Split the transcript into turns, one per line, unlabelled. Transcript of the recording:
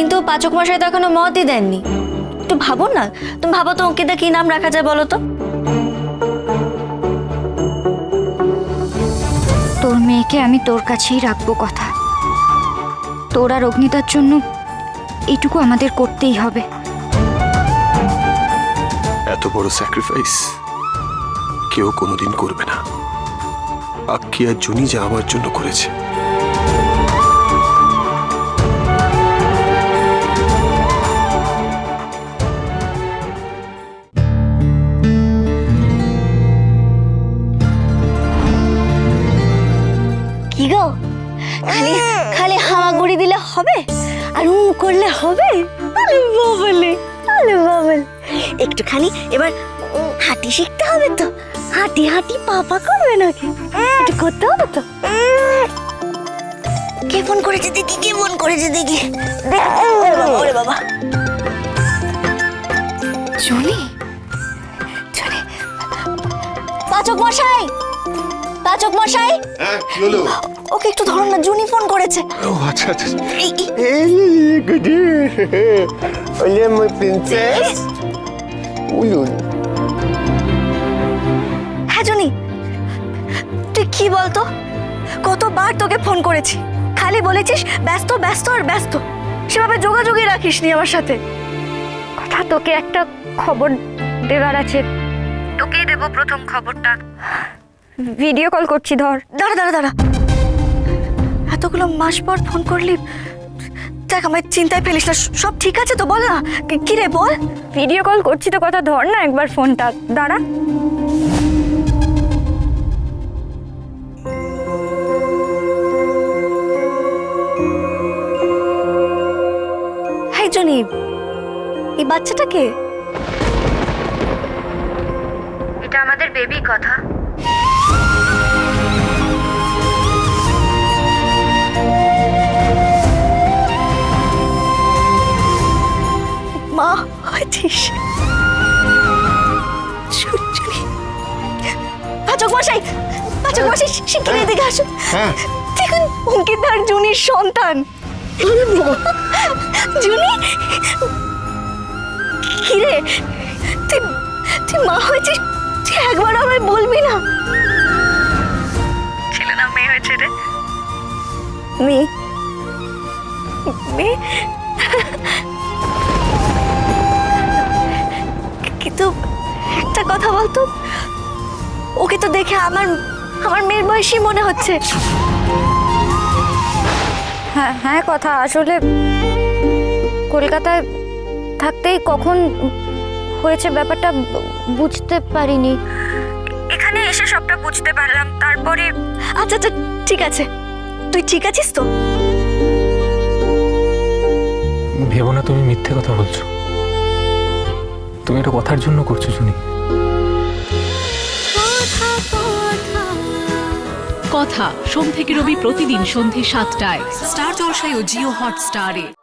কিন্তু পাচক মশাই তো এখনও মতই দেননি। একটু ভাবো না তুমি ভাবো তো অঙ্কিতা কি নাম রাখা যায় বলো তো।
তোর মেয়েকে আমি তোর কাছেই রাখব কথা। তোর আর অগ্নিতার জন্য এইটুকু আমাদের করতেই হবে।
এত বড় স্যাক্রিফাইস কেউ কোনোদিন করবে না। আক্কি আর জুনি যা আমার জন্য করেছে।
কি গো খালি খালি হামাগুড়ি দিলে হবে আর উ করলে হবে? আরে বাবলে আরে বাবল। একটুখানি এবার হাঁটি শিখতে হবে তো। হাঁটি হাঁটি পাপা করবে নাকি? একটু করতে হবে তো? কে ফোন করেছে দেখি কে ফোন করেছে দেখি। ওরে বাবা
জনি
চলে পাচক মশাই! পাচক মশাই।
হ্যাঁ কি হলো?
ওকে একটু ধরুন না জুনি ফোন করেছে।
ও আচ্ছা আচ্ছা।
এই, এই,
Hey, good Olha, my
হ্যাঁ জুনি। তুই কি বলতো? কতবার তোকে ফোন করেছি। খালি বলেছিস ব্যস্ত ব্যস্ত আর ব্যস্ত। সেভাবে যোগাযোগই রাখিস নি আমার সাথে।
কথা তোকে একটা খবর দেওয়ার আছে। তোকেই দেবো প্রথম খবরটা। ভিডিও কল করছি ধর।
দাঁড়া দাঁড়া দাঁড়া। এতগুলো মাস পর ফোন করলি দেখ আমায় চিন্তায় ফেলিস না সব ঠিক আছে তো বল না। কি- কি রে বল।
ভিডিও কল করছি তো কথা ধর না একবার ফোনটা। দাঁড়া।
Hi Johnny. এই বাচ্চাটা কে?
এটা আমাদের বেবি কথা।
হয়েছিস পাচক মশাই পাচক মশাই শিগগির এদিকে আসুন। দেখুন অঙ্কিত আর জুনির সন্তান। জুনি? কিরে? তুই তুই মা হয়েছিস? তুই একবার আমায় বলবি না। ছেলে না মেয়ে হয়েছে রে। মেয়ে? মেয়ে? একটা কথা বলতো? ওকে তো দেখে আমার আমার মেয়ের বয়সী মনে হচ্ছে।
হ্যাঁ হ্যাঁ কথা। আসলে কলকাতায় থাকতেই কখন হয়েছে ব্যাপারটা বুঝতে পারিনি। এখানে এসে সবটা বুঝতে পারলাম তারপরে
আচ্ছা আচ্ছা ঠিক আছে। তুই ঠিক আছিস তো?
ভেবো না তুমি মিথ্যে কথা বলছো। তুমি এটা কথার জন্য করছ, শুনি।
কথা, সোম থেকে রবি প্রতিদিন সন্ধে সাতটায়। স্টার জলসায় ও জিও হট হটস্টারে।